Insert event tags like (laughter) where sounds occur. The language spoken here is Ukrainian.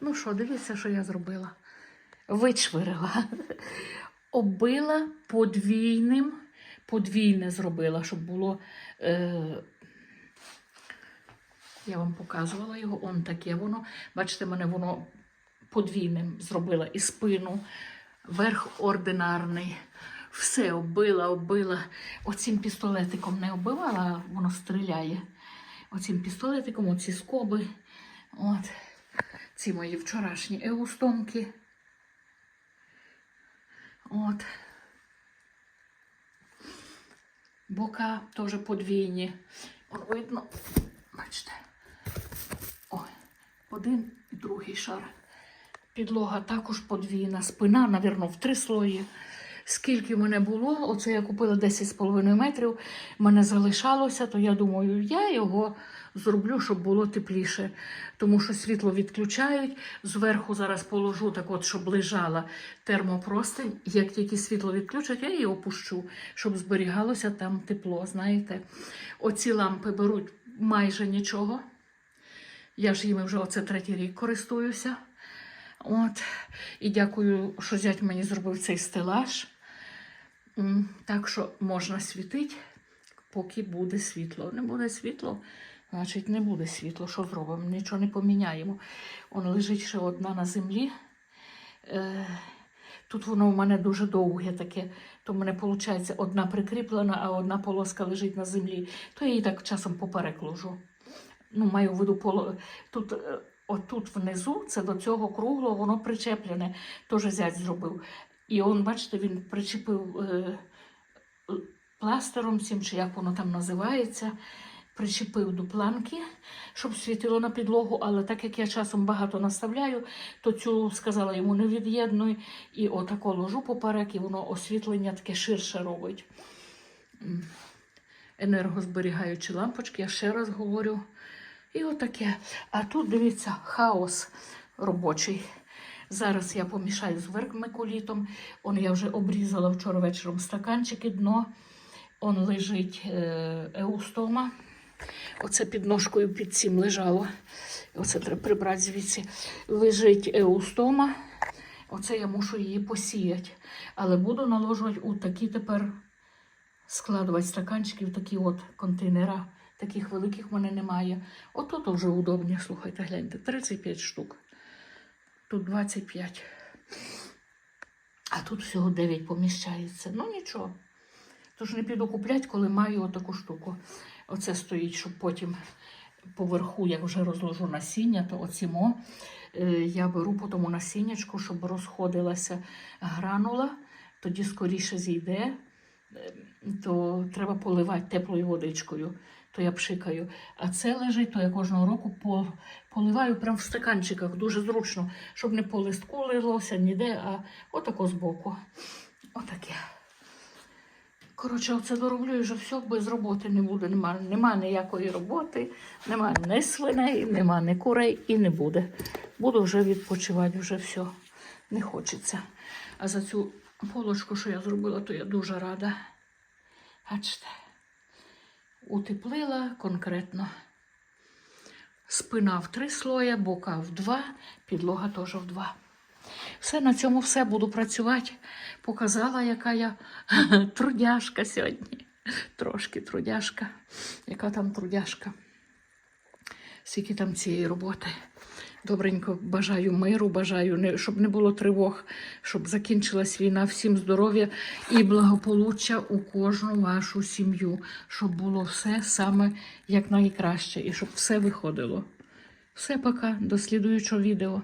Ну що, дивіться, що я зробила. Вичвирила. (laughs) Оббила подвійним, подвійне зробила, щоб було. Е, я вам показувала його, он таке воно. Бачите, мене воно подвійним зробила і спину, верх ординарний. Все оббила, оббила. Оцим пістолетиком не оббивала, воно стріляє. Оцим пістолетиком, оці скоби. От. Ці мої вчорашні еустомки. От. Бока теж подвійні. Видно, бачите. Ой, один і другий шар. Підлога також подвійна, спина, мабуть, в три слої. Скільки мене було, оце я купила 10,5 метрів, мене залишалося, то я думаю, я його зроблю, щоб було тепліше. Тому що світло відключають. Зверху зараз положу, так от, щоб лежала термопростинь. Як тільки світло відключать, я її опущу, щоб зберігалося там тепло. Знаєте, оці лампи беруть майже нічого. Я ж їми вже оце третій рік користуюся. От. І дякую, що зять мені зробив цей стелаж. Так що можна світити, поки буде світло. Не буде світло, значить не буде світло. Що зробимо? Нічого не поміняємо. Он лежить ще одна на землі. Е, Тут воно у мене дуже довге таке, то в мене виходить одна прикріплена, а одна полоска лежить на землі. То я її так часом поперек ложу. Ну, маю в виду поло... тут, е, отут внизу, це до цього круглого, воно причеплене, теж зять зробив. І он, бачите, він причепив е, пластером цим, чи як воно там називається, причепив до планки, щоб світило на підлогу, але так як я часом багато наставляю, то цю сказала йому не від'єднуй, і отако ложу поперек, і воно освітлення таке ширше робить. Енергозберігаючі лампочки, я ще раз говорю. І отаке. А тут, дивіться, хаос робочий. Зараз я помішаю з вермикулітом. Он я вже обрізала вчора вечором стаканчики, дно. Он лежить е, еустома. Оце під ножкою під цим лежало. Оце треба прибрати звідси. Лежить еустома. Оце я мушу її посіяти. Але буду наложувати у такі тепер складувати стаканчики в такі от контейнера. Таких великих в мене немає. Отут вже удобні, слухайте, гляньте, 35 штук. Тут 25. А тут всього 9 поміщається. Ну нічого. Тож не піду купляти, коли маю отаку штуку. Оце стоїть, щоб потім поверху, як вже розложу насіння, то оцімо е, я беру по тому насіннячку, щоб розходилася гранула, тоді скоріше зійде, е, то треба поливати теплою водичкою, то я пшикаю. А це лежить, то я кожного року по, поливаю прямо в стаканчиках, дуже зручно, щоб не по листку лилося ніде, а отако збоку. Отаке. Коротше, оце дороблю і вже все без роботи не буде. Нема, нема ніякої роботи, нема ні свиней, нема ні курей і не буде. Буду вже відпочивати, вже все. Не хочеться. А за цю полочку, що я зробила, то я дуже рада. Бачите, утеплила конкретно. Спина в три слоя, бока в два, підлога теж в два. Все, на цьому все буду працювати. Показала, яка я (laughs) трудяшка сьогодні. Трошки трудяшка. Яка там трудяшка? Скільки там цієї роботи. Добренько бажаю миру, бажаю, не- щоб не було тривог, щоб закінчилась війна, всім здоров'я і благополуччя у кожну вашу сім'ю, щоб було все саме як найкраще і щоб все виходило. Все пока, до слідуючого відео.